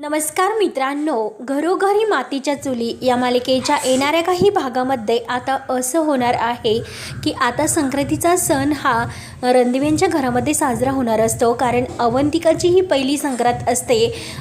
नमस्कार मित्रांनो घरोघरी मातीच्या चुली या मालिकेच्या येणाऱ्या काही भागामध्ये आता असं होणार आहे की आता संक्रांतीचा सण हा रणदिव्यांच्या घरामध्ये साजरा होणार असतो. कारण अवंतिकाची ही पहिली संक्रांत असते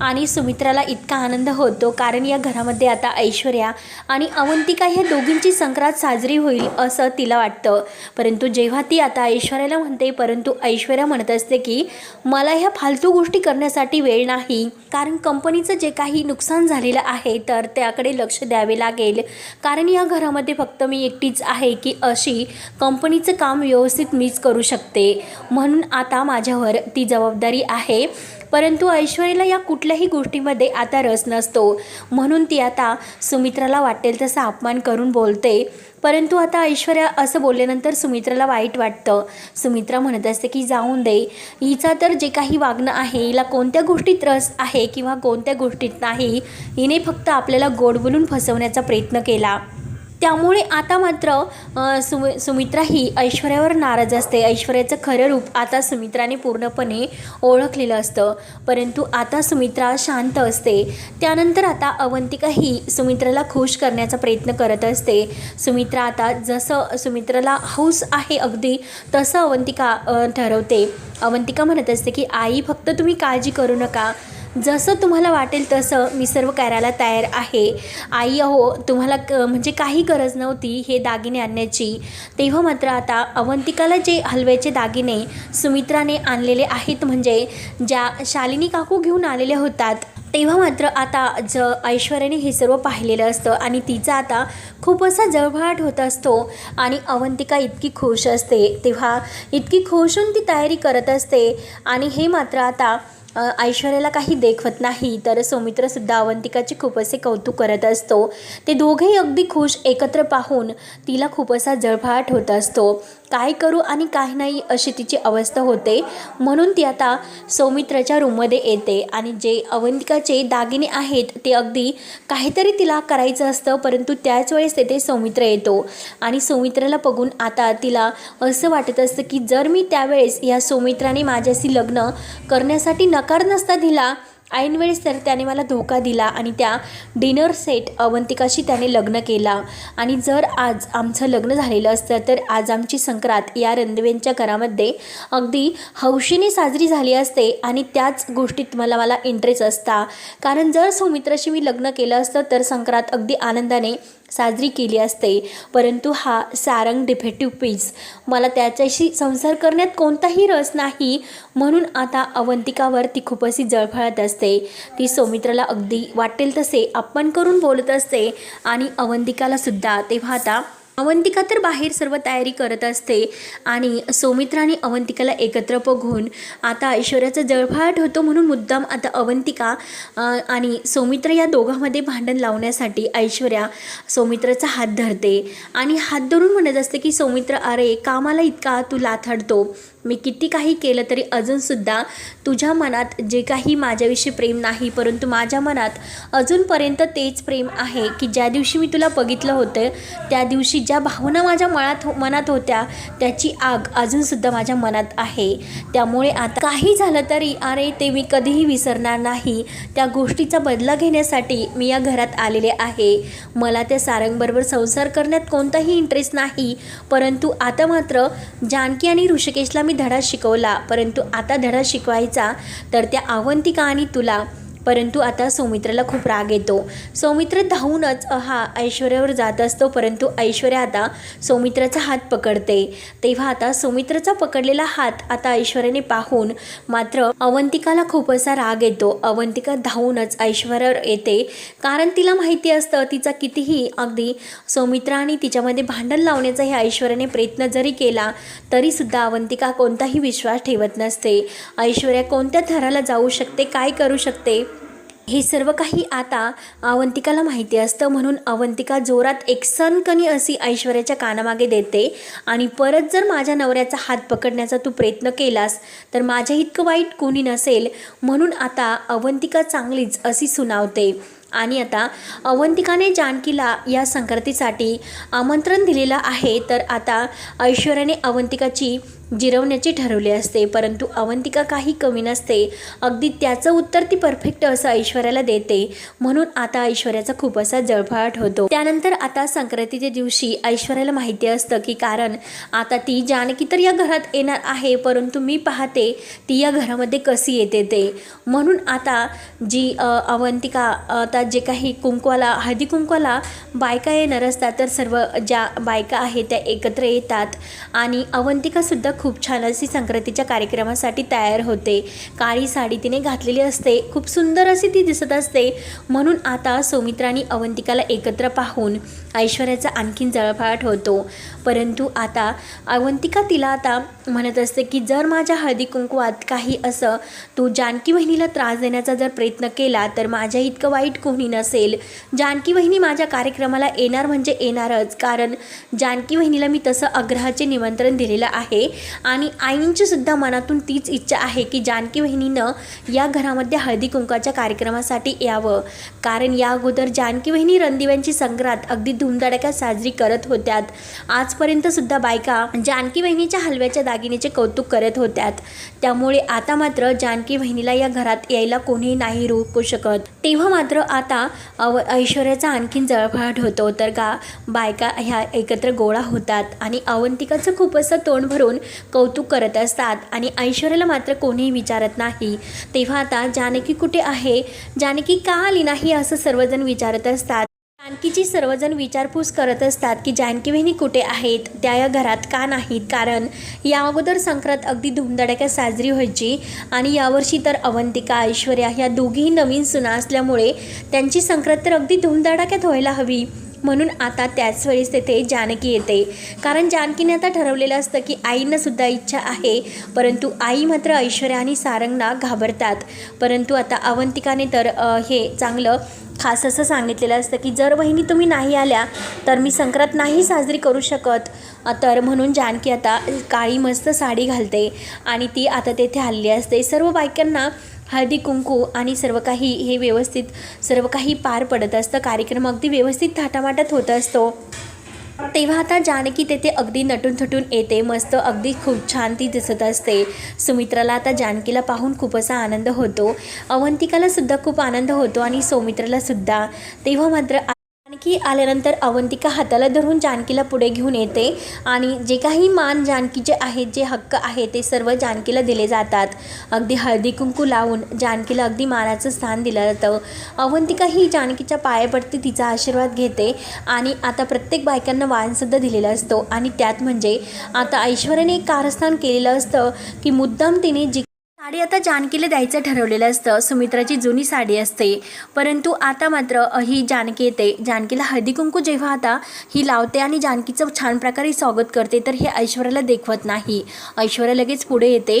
आणि सुमित्राला इतका आनंद होतो. कारण या घरामध्ये आता ऐश्वर्या आणि अवंतिका ह्या दोघींची संक्रांत साजरी होईल असं तिला वाटतं. परंतु जेव्हा ती आता ऐश्वर्याला म्हणते परंतु ऐश्वर्या म्हणत असते की मला ह्या फालतू गोष्टी करण्यासाठी वेळ नाही. कारण कंपनीचं जे काही नुकसान झालेलं आहे तर त्याकडे लक्ष द्यावे लागेल. कारण या घरामध्ये फक्त मी एकटीच आहे की अशी कंपनीचं काम व्यवस्थित मीच करू शकते. म्हणून आता माझ्यावर ती जबाबदारी आहे. परंतु ऐश्वर्याला या कुठल्याही गोष्टीमध्ये आता रस नसतो. म्हणून ती आता सुमित्राला वाटेल तसा अपमान करून बोलते. परंतु आता ऐश्वर्या असं बोलल्यानंतर सुमित्राला वाईट वाटतं. सुमित्रा म्हणत असते की जाऊन दे. हिचा तर जे काही वागणं आहे हिला कोणत्या गोष्टीत रस आहे किंवा कोणत्या गोष्टीत नाही हिने फक्त आपल्याला गोड बोलून फसवण्याचा प्रयत्न केला. त्यामुळे आता मात्र सुमि सुमित्रा ही ऐश्वर्यावर नाराज असते. ऐश्वर्याचं खरं रूप आता सुमित्राने पूर्णपणे ओळखलेलं असतं. परंतु आता सुमित्रा शांत असते. त्यानंतर आता अवंतिका ही सुमित्राला खुश करण्याचा प्रयत्न करत असते. सुमित्रा आता जसं सुमित्राला हौस आहे अगदी तसं अवंतिका ठरवते. अवंतिका म्हणत असते की आई फक्त तुम्ही काळजी करू नका. जसं तुम्हाला वाटेल तसं मी सर्व करायला तयार आहे. आई अहो तुम्हाला क म्हणजे काही गरज नव्हती हे दागिने आणण्याची. तेव्हा मात्र आता अवंतिकाला जे हलव्याचे दागिने सुमित्राने आणलेले आहेत म्हणजे ज्या शालिनी काकू घेऊन आलेल्या होतात तेव्हा मात्र आता ज ऐश्वर्याने हे सर्व पाहिलेलं असतं आणि तिचा आता खूप असा जळभाट होत असतो आणि अवंतिका इतकी खुश असते. तेव्हा इतकी खुश होऊन ती तयारी करत असते आणि हे मात्र आता ऐश्वर्याला काही देखवत नाही तर सौमित्रसुद्धा अवंतिकाचे खूप असे कौतुक करत असतो. ते दोघेही अगदी खुश एकत्र पाहून तिला खूप असा जळफाट होत असतो. काय करू आणि काय नाही अशी तिची अवस्था होते. म्हणून ती आता सौमित्राच्या रूममध्ये येते आणि जे अवंतिकाचे दागिने आहेत ते अगदी काहीतरी तिला करायचं असतं परंतु त्याच वेळेस तेथे सौमित्र येतो. आणि सौमित्राला बघून आता तिला असं वाटत असतं की जर मी त्यावेळेस या सौमित्राने माझ्याशी लग्न करण्यासाठी नकार नसता दिला ऐनवेळेस तर त्याने मला धोका दिला आणि त्या डिनर सेट अवंतिकाशी त्याने लग्न केला. आणि जर आज आमचं लग्न झालेलं असतं तर आज आमची संक्रांत या रणदेवेंच्या घरामध्ये अगदी हौशीने साजरी झाली असते आणि त्याच गोष्टीत मला मला इंटरेस्ट असता. कारण जर सौमित्राशी मी लग्न केलं असतं तर संक्रांत अगदी आनंदाने साजरी केली असते. परंतु हा सारंग डिफेक्टिव्ह पीस मला त्याच्याशी संसार करण्यात कोणताही रस नाही. म्हणून आता अवंतिकावर ती खूप अशी जळफळत असते. ती सौमित्राला अगदी वाटेल तसे आपण करून बोलत असते. आणि अवंतिकाला सुद्धा. तेव्हा आता अवंतिका तर बाहेर सर्व तयारी करत असते आणि सौमित्राने अवंतिकाला एकत्र बघून आता ऐश्वर्याचा जळफाट होतो म्हणून मुद्दाम आता अवंतिका आणि सौमित्र या दोघांमध्ये भांडण लावण्यासाठी ऐश्वर्या सौमित्राचा हात धरते आणि हात धरून म्हणत असते की सौमित्र अरे कामाला इतका तू लाथाडतो. मी किती काही केलं तरी अजूनसुद्धा तुझ्या मनात जे काही माझ्याविषयी प्रेम नाही परंतु माझ्या मनात अजूनपर्यंत तेच प्रेम आहे की ज्या दिवशी मी तुला बघितलं होतं त्या दिवशी ज्या भावना माझ्या मनात हो मनात होत्या त्याची आग अजूनसुद्धा माझ्या मनात आहे. त्यामुळे आता काही झालं तरी अरे ते मी कधीही विसरणार नाही. त्या गोष्टीचा बदला घेण्यासाठी मी या घरात आलेले आहे. मला त्या सारंगबरोबर संसार करण्यात कोणताही इंटरेस्ट नाही. परंतु आता मात्र जानकी आणि ऋषिकेशला मी धडा शिकवला. परंतु आता धडा शिकवायचा तर त्या अवंतिका आणि तुला परंतु आता सौमित्राला खूप राग येतो. सौमित्र धावूनच हा ऐश्वर्यावर जात असतो परंतु ऐश्वर्या आता सौमित्राचा हात पकडते. तेव्हा आता सौमित्राचा पकडलेला हात आता ऐश्वर्याने पाहून मात्र अवंतिकाला खूप असा राग येतो. अवंतिका धावूनच ऐश्वर्यावर येते. कारण तिला माहिती असतं तिचा कितीही अगदी सौमित्र आणि तिच्यामध्ये भांडण लावण्याचा हे ऐश्वर्याने प्रयत्न जरी केला तरीसुद्धा अवंतिका कोणताही विश्वास ठेवत नसते. ऐश्वर्या कोणत्या थराला जाऊ शकते काय करू शकते? हे सर्व काही आता अवंतिकाला माहिती असतं. म्हणून अवंतिका जोरात एक सनकणी अशी ऐश्वर्याच्या कानामागे देते. आणि परत जर माझ्या नवऱ्याचा हात पकडण्याचा तू प्रयत्न केलास तर माझ्या इतकं वाईट कोणी नसेल. म्हणून आता अवंतिका चांगलीच अशी सुनावते. आणि आता अवंतिकाने जानकीला या संक्रांतीसाठी आमंत्रण दिलेलं आहे. तर आता ऐश्वर्याने अवंतिकाची जिरवण्याचे ठरवले असते परंतु अवंतिका काही कमी नसते. अगदी त्याचं उत्तर ती परफेक्ट असं ऐश्वर्याला देते. म्हणून आता ऐश्वर्याचा खूप असा जळफळाट होतो. त्यानंतर आता संक्रांतीच्या दिवशी ऐश्वर्याला माहिती असतं की कारण आता ती जानकी तर या घरात येणार आहे परंतु मी पाहते ती या घरामध्ये कशी येते ते. म्हणून आता जी अवंतिका आता जे काही कुंकवाला हळदी कुंकवाला बायका येणार असतात तर सर्व ज्या बायका आहेत त्या एकत्र येतात. आणि अवंतिकासुद्धा खूप छान अशी संक्रांतीच्या कार्यक्रमासाठी तयार होते. काळी साडी तिने घातलेली असते. खूप सुंदर अशी ती दिसत असते. म्हणून आता सौमित्रांनी अवंतिकाला एकत्र पाहून ऐश्वर्याचा आणखीन जळफळाट होतो. परंतु आता अवंतिका तिला आता म्हणत असते की जर माझ्या हळदी कुंकवात काही असं तू जानकी वहिनीला त्रास देण्याचा जर प्रयत्न केला तर माझ्या इतकं वाईट कोणी नसेल. जानकी वहिनी माझ्या कार्यक्रमाला येणार म्हणजे येणारच कारण जानकी वहिनीला मी तसं आग्रहाचे निमंत्रण दिलेलं आहे. आणि आईंची सुद्धा मनातून तीच इच्छा आहे की जानकी वहिनीनं या घरामध्ये हळदी कुंकाच्या कार्यक्रमासाठी यावं. कारण या अगोदर जानकी वहिनी रणदिव्यांची संग्रात अगदी धुमधडाक्यात साजरी करत होत्यात. आजपर्यंत सुद्धा बायका जानकी बहिणीच्या हलव्याच्या दागिनेचे कौतुक करत होत्यात. त्यामुळे आता मात्र जानकी बहिणीला या घरात यायला कोणीही नाही रोखू शकत. तेव्हा मात्र आता अव ऐश्वर्याचा आणखीन जळफळाट होतो. तर का बायका ह्या एकत्र गोळा होतात आणि अवंतिकाचं खूप असं तोंड भरून कौतुक करत असतात आणि ऐश्वर्याला मात्र कोणीही विचारत नाही. तेव्हा आता जानकी कुठे आहे? जानकी का आली नाही असं सर्वजण विचारत असतात. बाकीची सर्वजण विचारपूस करत असतात की जानकीवहिनी कुठे आहेत? त्या या घरात का नाहीत? कारण या अगोदर संक्रांत अगदी धुमधडाक्यात साजरी व्हायची आणि यावर्षी तर अवंतिका ऐश्वर्या ह्या दोघीही नवीन सुना असल्यामुळे त्यांची संक्रांत तर अगदी धुमधडाक्यात व्हायला हवी. म्हणून आता त्याच वेळेस तेथे जानकी येते. कारण जानकीने आता ठरवलेलं असतं की आईंना सुद्धा इच्छा आहे परंतु आई मात्र ऐश्वर्या आणि सारंगना घाबरतात. परंतु आता अवंतिकाने तर हे चांगलं खास असं सांगितलेलं असतं की जर वहिनी तुम्ही नाही आल्या तर मी संक्रांत नाही साजरी करू शकत. तर म्हणून जानकी आता काळी मस्त साडी घालते आणि ती आता तेथे हल्ली असते. सर्व बायकांना हळदी कुंकू आणि सर्व काही हे व्यवस्थित सर्व काही पार पडत असतं. कार्यक्रम अगदी व्यवस्थित थाटामाटात होत असतो. तेव्हा आता जानकी तेथे अगदी नटून थटून येते. मस्त अगदी खूप छान ती दिसत असते. सुमित्राला आता जानकीला पाहून खूप असा आनंद होतो. अवंतिकाला सुद्धा खूप आनंद होतो आणि सौमित्राला सुद्धा. तेव्हा मात्र जानकी आल्यानंतर अवंतिका हाताला धरून जानकीला पुढे घेऊन येते आणि जे काही मान जानकीचे आहेत जे हक्क आहे ते सर्व जानकीला दिले जातात. अगदी हळदी कुंकू लावून जानकीला अगदी मानाचं स्थान दिलं जातं. अवंतिका ही जानकीच्या पाया पडते तिचा आशीर्वाद घेते आणि आता प्रत्येक बायकांना वाणसुद्धा दिलेला असतो. आणि त्यात म्हणजे आता ऐश्वर्याने एक कारस्थान केलेलं असतं की मुद्दाम तिने जी साडी आता जानकीला द्यायचं ठरवलेलं असतं. सुमित्राची जुनी साडी असते. परंतु आता मात्र ही जानकी येते. जानकीला हळदी कुंकू जेव्हा आता ही लावते आणि जानकीचं छान प्रकारे स्वागत करते तर हे ऐश्वर्याला देखवत नाही. ऐश्वर्या लगेच पुढे येते.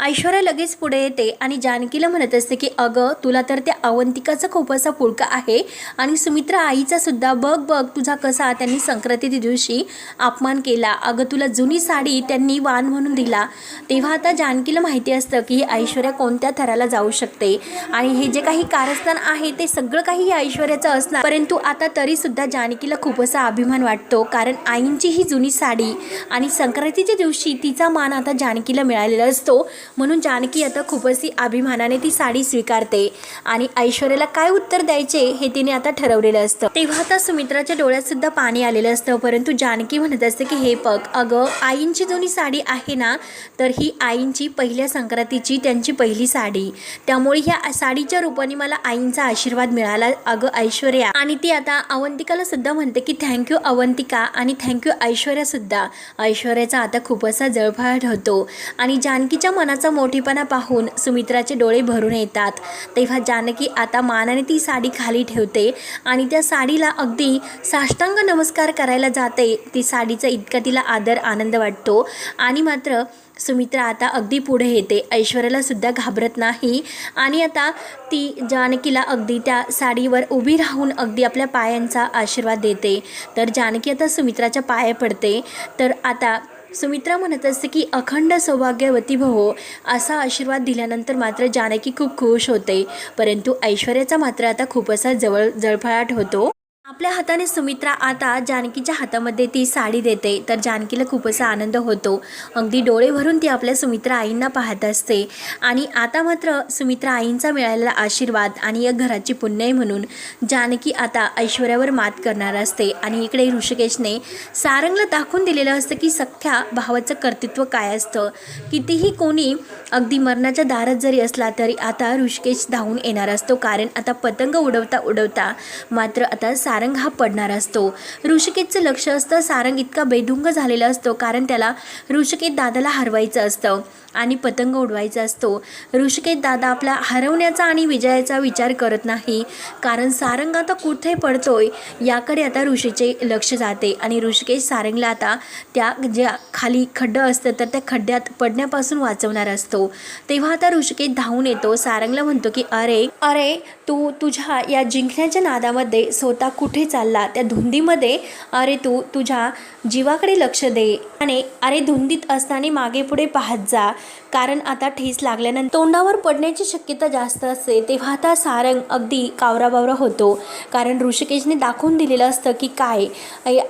ऐश्वर्या लगेच पुढे येते आणि जानकीला म्हणत असते की अगं तुला तर त्या अवंतिकाचा खूप असा पुळका आहे आणि सुमित्रा आईचा सुद्धा बघ बघ तुझा कसा त्यांनी संक्रांती दिवशी अपमान केला. अगं तुला जुनी साडी त्यांनी वाण म्हणून दिला. तेव्हा आता जानकीला माहिती असते असतं की ही ऐश्वर्या कोणत्या थराला जाऊ शकते? आणि हे जे काही कारस्थान आहे ते सगळं काही हे ऐश्वर्याचं असणार. परंतु आता तरी सुद्धा जानकीला खूप असा अभिमान वाटतो. कारण आईंची ही जुनी साडी आणि संक्रांतीच्या दिवशी तिचा मान आता जानकीला मिळालेला असतो. म्हणून जानकी आता खूप अशी अभिमानाने ती साडी स्वीकारते. आणि ऐश्वर्याला काय उत्तर द्यायचे हे तिने आता ठरवलेलं असतं. तेव्हा आता सुमित्राच्या डोळ्यात सुद्धा पाणी आलेलं असतं. परंतु जानकी म्हणत असते की हे पग अगं आईंची जुनी साडी आहे ना तर ही आईंची पहिल्या संक्रांत संक्रांतीची त्यांची पहिली साडी. त्यामुळे ह्या साडीच्या रूपाने मला आईंचा आशीर्वाद मिळाला. अगं ऐश्वर्या. आणि ती आता अवंतिकाला सुद्धा म्हणते की थँक्यू अवंतिका. आणि थँक्यू ऐश्वर्या सुद्धा. ऐश्वर्याचा आता खूप असा जळफळाट होतो. आणि जानकीच्या मनाचा मोठेपणा पाहून सुमित्राचे डोळे भरून येतात. तेव्हा जानकी आता मानाने ती साडी खाली ठेवते आणि त्या साडीला अगदी साष्टांग नमस्कार करायला जाते. ती साडीचा इतका तिला आदर आनंद वाटतो. आणि मात्र सुमित्रा आता अगदी पुढे येते. ऐश्वर्यालासुद्धा घाबरत नाही. आणि आता ती जानकीला अगदी त्या साडीवर उभी राहून अगदी आपल्या पायांचा आशीर्वाद देते. तर जानकी आता सुमित्राच्या पाया पडते. तर आता सुमित्रा म्हणत असते की अखंड सौभाग्यवती भवो. असा आशीर्वाद दिल्यानंतर मात्र जानकी खूप खुश होते. परंतु ऐश्वर्याचा मात्र आता खूप असा जवळ जळफळाट होतो. आपल्या हाताने सुमित्रा आता जानकीच्या हातामध्ये ती साडी देते. तर जानकीला खूप असा आनंद होतो. अगदी डोळे भरून ती आपल्या सुमित्रा आईंना पाहत असते. आणि आता मात्र सुमित्रा आईंचा मिळालेला आशीर्वाद आणि या घराची पुण्याई म्हणून जानकी आता ऐश्वर्यावर मात करणार असते. आणि इकडे ऋषिकेशने सारंगला दाखवून दिलेलं असतं की सख्या भावाचं कर्तृत्व काय असतं. कितीही कोणी अगदी मरणाच्या दारात जरी असला तरी आता ऋषिकेश धावून येणार असतो. कारण आता पतंग उडवता उडवता मात्र आता सारंग हा पडणार असतो. ऋषिकेतचं लक्ष असतं सारंग इतका बेधुंग झालेला असतो कारण त्याला ऋषिकेत दादाला हरवायचं असतं आणि पतंग उडवायचा असतो. ऋषिकेत दादा आपला हरवण्याचा आणि विजयाचा विचार करत नाही कारण सारंग आता कुठे पडतोय याकडे आता ऋषीचे लक्ष जाते आणि ऋषिकेश सारंगला आता त्या ज्या खाली खड्डं असतं तर त्या खड्ड्यात पडण्यापासून वाचवणार असतो. तेव्हा आता ऋषिकेश धावून येतो. सारंगला म्हणतो की अरे अरे तू तु, तुझ्या या जिंकण्याच्या नादामध्ये स्वतः कुठे चालला? त्या धुंदीमध्ये अरे तू तुझ्या जीवाकडे लक्ष दे. आणि अरे धुंदीत असताना मागे पुढे पाहत जा कारण आता ठेस लागल्यानंतर तोंडावर पडण्याची शक्यता जास्त असते. तेव्हा आता सारंग अगदी कावराबावरा होतो कारण ऋषिकेशने दाखवून दिलेलं असतं की काय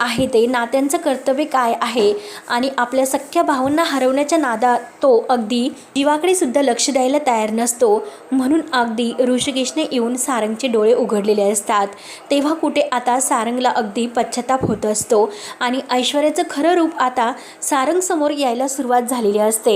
आहे ते नात्यांचं कर्तव्य काय आहे आणि आपल्या सख्ख्या भावांना हरवण्याच्या नादात तो अगदी जीवाकडे सुद्धा लक्ष द्यायला तयार नसतो. म्हणून अगदी ऋषिकेशने येऊन सारंगचे डोळे उघडलेले असतात. तेव्हा कुठे आता सारंगला अगदी पश्चाताप होत असतो. आणि ऐश्वर्याचं खरं रूप आता सारंगसमोर यायला सुरुवात झालेली असते.